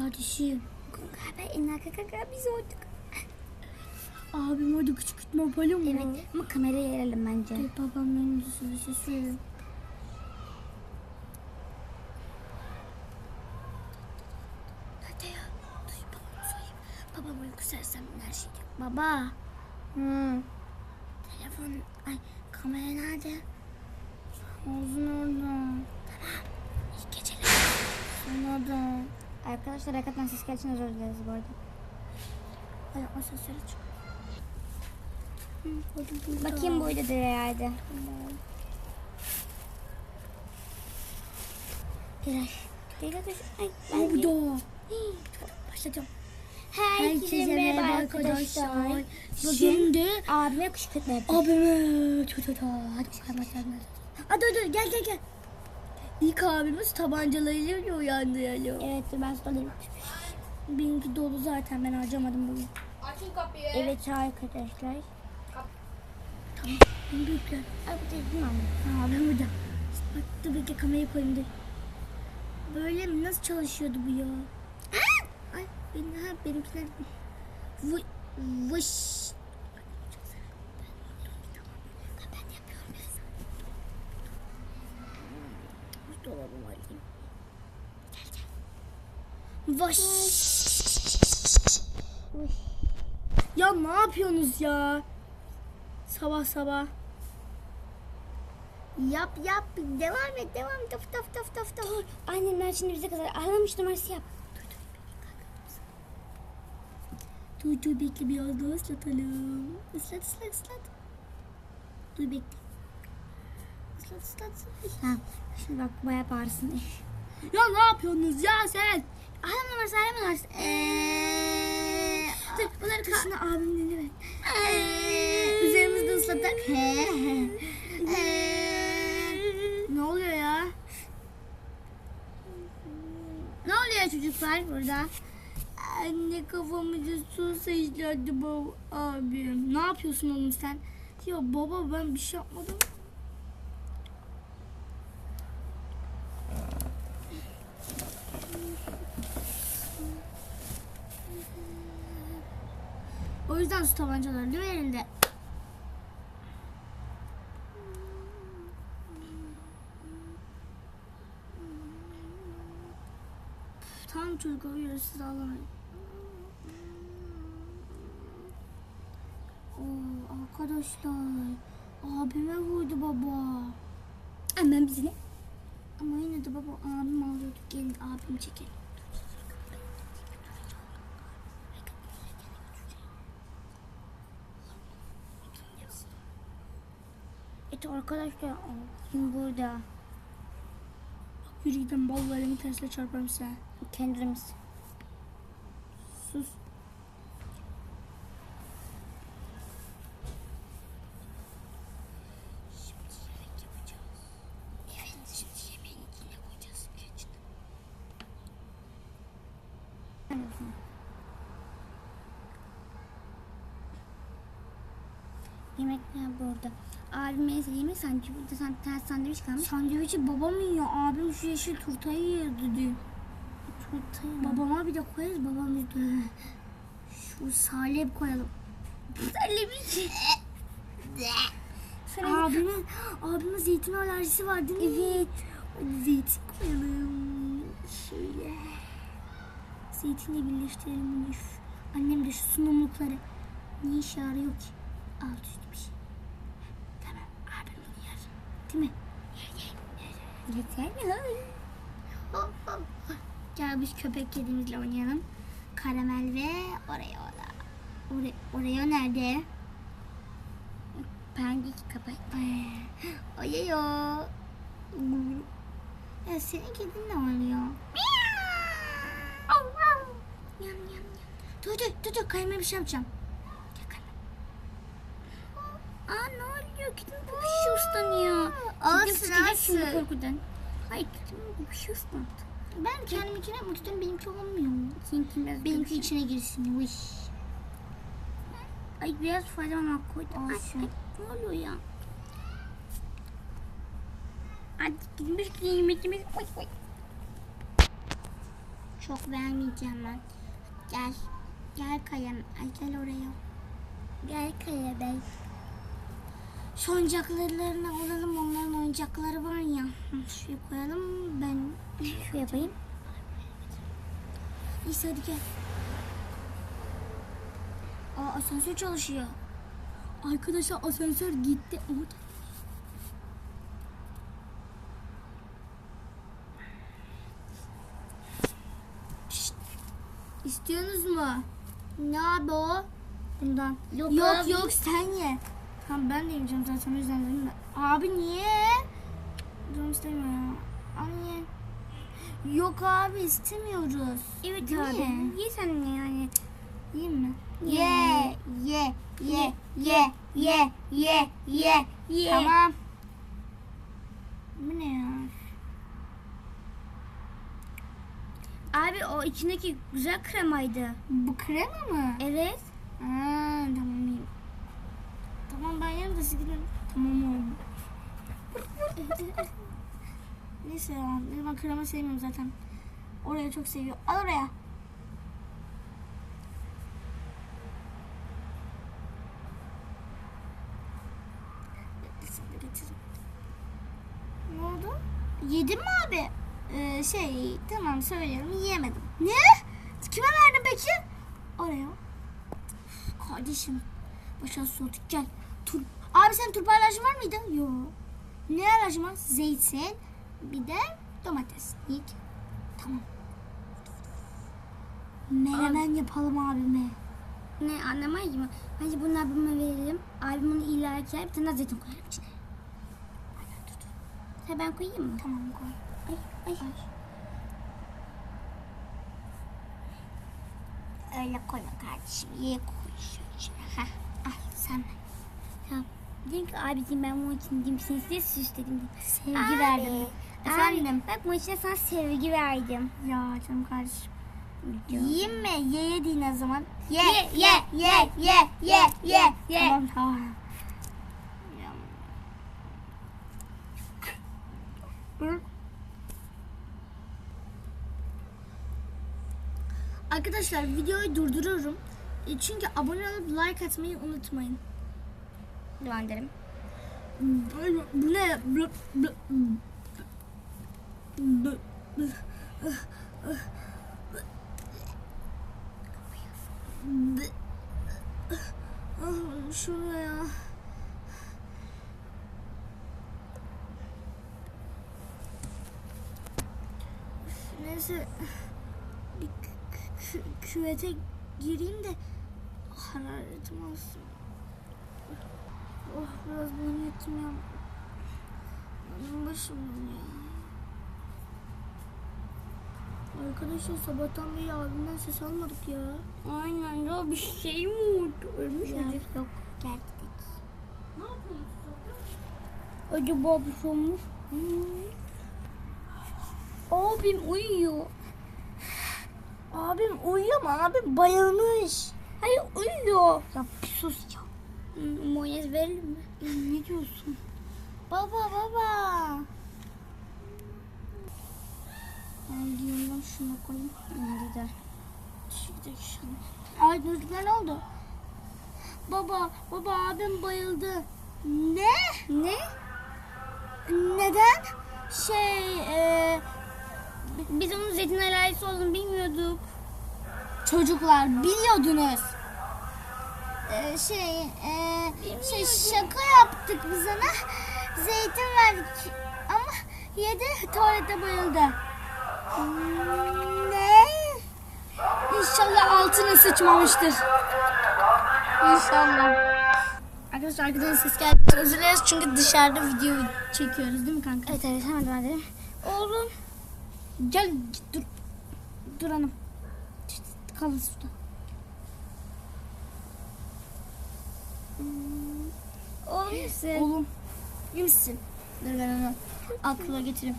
Kardeşim. Galiba en arka kaka biz olduk. Abim orada kışkırtma yapalım mı? Evet ama kameraya yerelim bence. Sesi. Hadi ya. Duy babamı söyleyeyim. Babam uyku sersem her şey diyor. Baba. Hı. Telefon. Ay kamera nerede? Ağzın orada. İyi geceler. Sana da. Arkadaşlar hakikaten ses gelsin özür dileriz bu arada. Hadi o sesleri çık. Bakayım boyda herhalde. Biraz. Değil de Ay, ben Bu da. Başlayacağım. Herkese merhaba arkadaşlar. Bugün de abime kışkırtma yapacağım. abime. Hadi çıkarmak lazım. Hadi hadi gel gel gel. İlk abimiz tabancalarıyla uyandıralım. Evet dur ben sulayayım. Benimki dolu zaten ben harcamadım bugün. Açın kapıyı. Evet arkadaşlar. Benim büyükler. Ay bu değil mi anne? Ha, abim burada. Bak dur bekle kamerayı koyayım dur. Böyle mi? Nasıl çalışıyordu bu ya? Ay benim, ha, benimkiler... Vı, vış. Ben de yapıyorum biraz. Dolabımı alayım. Vaş. Ya ne yapıyorsunuz ya? Sabah sabah. Yap yap devam et devam taf taf taf taf taf. Annemler şimdi bize kadar ağlamış numarası yap. Dur dur bekle biraz daha ıslatalım. Islat ıslat ıslat. Dur bekle. Islat ıslat ıslat. Ha, şimdi bak bayağı bağırsın. Ya ne yapıyorsunuz ya sen? Ağlama numarası ağlama numarası. Eee. Dur bunları kışına abim dinle. Eee. Üzerimizde ıslatak. Eee. Ne oluyor ya? Ne oluyor çocuklar burada? Anne kafamızı su sıçradı baba abim. Ne yapıyorsun oğlum sen? Ya baba ben bir şey yapmadım. O yüzden su tabancaları elinde? Tamam çocuk uyuyor siz ağlamayın. Oo, arkadaşlar abime vurdu baba. Hemen bizi ne? Ama yine de baba abim ağlıyordu. Gelin abim çekelim. Evet arkadaşlar kim burada? Yürü gidin ballarımı tersine çarparım size. Kendimiz. Sus. Şimdi yemeğin içine koyacağız. Geç. Yemekler burada. Abim sevdiği yemek sandviç. Burada san- ters sandviç kalmış. Sandviçi babam yiyor. Abim şu yeşil turtayı yiyordu dün. Turtayı Babama bir de koyarız. Babam de şu salep koyalım. Salep Abimin, abimin zeytin alerjisi var değil mi? Evet. Zeytin koyalım. Şöyle. Zeytinle birleştirelim. Annem de şu sunumlukları. Ne işe yarıyor ki? Alt üstü bir şey. Tamam. Abim bunu yer. Değil mi? Yeter mi? Gel biz köpek kedimizle oynayalım. Karamel ve oraya oraya. Oraya, oraya nerede? Pendik kapat. Oyayo. Ya senin kedin ne oluyor? Yam yam yam. Dur dur dur dur kayma bir şey yapacağım. Gel kayma. Aa ne oluyor? Kedim bu şey ıslanıyor. Olsun, sıcak şimdi olsun. korkudan. Hayır bir şey ıslandı. Ben kendim içine yapmak istiyorum. Benimki olmuyor. Seninki biraz Benimki içine girsin. Vış. Ay biraz fazla koydum. Ay, Olsun. ay, ne oluyor ya? Hadi gidin bir yemek yemek. Oy oy. Çok vermeyeceğim ben. Gel. Gel Kaya. Ay gel oraya. Gel Kaya Bey. Şu oyuncaklarını alalım. Onların oyuncakları var ya. Şuraya koyalım. Ben şu yapayım. İyisi hadi gel. Aa asansör çalışıyor. Arkadaşlar asansör gitti. Orada. İstiyorsunuz mu? Ne abi o? Bundan. Yok yok, abi. yok sen ye. Tamam ben de yiyeceğim zaten o yüzden dedim de. Abi niye? Canım istemiyor ya. Abi niye? Yok abi istemiyoruz. Evet Değil abi. Ye sen de yani. Yiyeyim mi? Ye. Ye, ye, ye, ye, ye, ye, Ye. Tamam. Bu ne ya? Abi o içindeki güzel kremaydı. Bu krema mı? Evet. Aa, tamam yiyeyim. Tamam ben yerim de siz gidin. Tamam oğlum. Neyse ya. Ben krema sevmiyorum zaten. Oraya çok seviyor. Al oraya. Ne oldu? Yedin mi abi? Ee, şey tamam söylüyorum yiyemedim. Ne? Kime verdin peki? Oraya. Kardeşim. Başa soğutuk gel. Abi senin turp alerjin var mıydı? Yok. Ne alerjin var? Zeytin. Bir de domates. İyi ki. Tamam. Menemen yapalım abime. Ne anlamayız mı? Bence bunu abime verelim. Abim onu illa ki yer. Bir tane daha zeytin koyarım içine. Aynen dur dur. Ben koyayım mı? Tamam koy. Ay, ay. Öyle koyma kardeşim. Ye koy şöyle. Heh. Al sen. Ya, diyeyim ki abicim ben bunun için diyeyim seni size süsledim. Sevgi Abi, verdim. Efendim. Abi, bak bunun içine sana sevgi verdim. Ya canım kardeşim. Yiyeyim mi? Ye ye deyin o zaman. Ye Ye, ye ye ye ye ye. Ye. Tamam tamam. Arkadaşlar videoyu durduruyorum. E, Çünkü abone olup like atmayı unutmayın. Devam edelim. Bu ne? Blı- blı- blı- blı- blı- Ah, Şunu ya. Neyse bir kü- kü- küvete gireyim de hararetim olsun. Biraz bunu yatayım ya. Benim başım dönüyor. Arkadaşlar sabahtan beri abimden ses almadık ya. Aynen ya bir şey mi oldu? Ölmüş Ya, müdür? yok gel gidelim. Acaba bir şey olmuş mu? Abim uyuyor. Abim uyuyor mu? Abim bayılmış. Hayır uyuyor. Ya bir sus ya. Hmm, Mayonez verelim mi? Ne diyorsun? Baba baba. Ben giyimden şunu koyayım. Hadi de. Şuradaki şunu. Ay çocuklar ne oldu? Baba, baba abim bayıldı. Ne? Ne? Neden? Şey, e, Biz onun zeytin alerjisi olduğunu bilmiyorduk. çocuklar biliyordunuz. E, şey, e, şey şaka yaptık biz ona. Zeytin verdik ama yedi tuvalete bayıldı. Ne? İnşallah altına sıçmamıştır. İnşallah. Arkadaşlar arkadan ses geldi. Özür dileriz çünkü dışarıda video çekiyoruz değil mi kanka? Evet evet hemen edelim. Oğlum. Gel dur. Dur hanım. Kalın suda. Oğlum misin? Oğlum. İyi misin? Dur ben onu aklıma getireyim.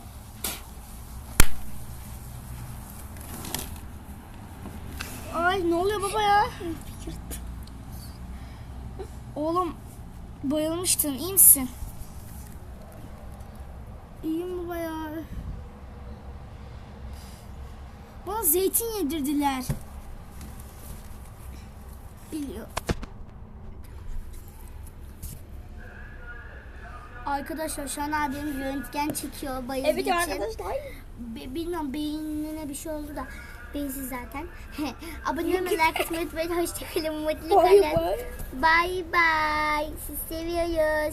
Ay ne oluyor baba ya? Oğlum bayılmıştın iyi misin? İyiyim baba ya. Bana zeytin yedirdiler. Biliyor. Arkadaşlar şu an abim röntgen çekiyor bayıldığı Evet için. arkadaşlar. Be- bilmiyorum beynine bir şey oldu da beyinsiz zaten. Abone olmayı, like atmayı unutmayın. Hoşçakalın, mutlu kalın. Bye bye. Sizi seviyoruz.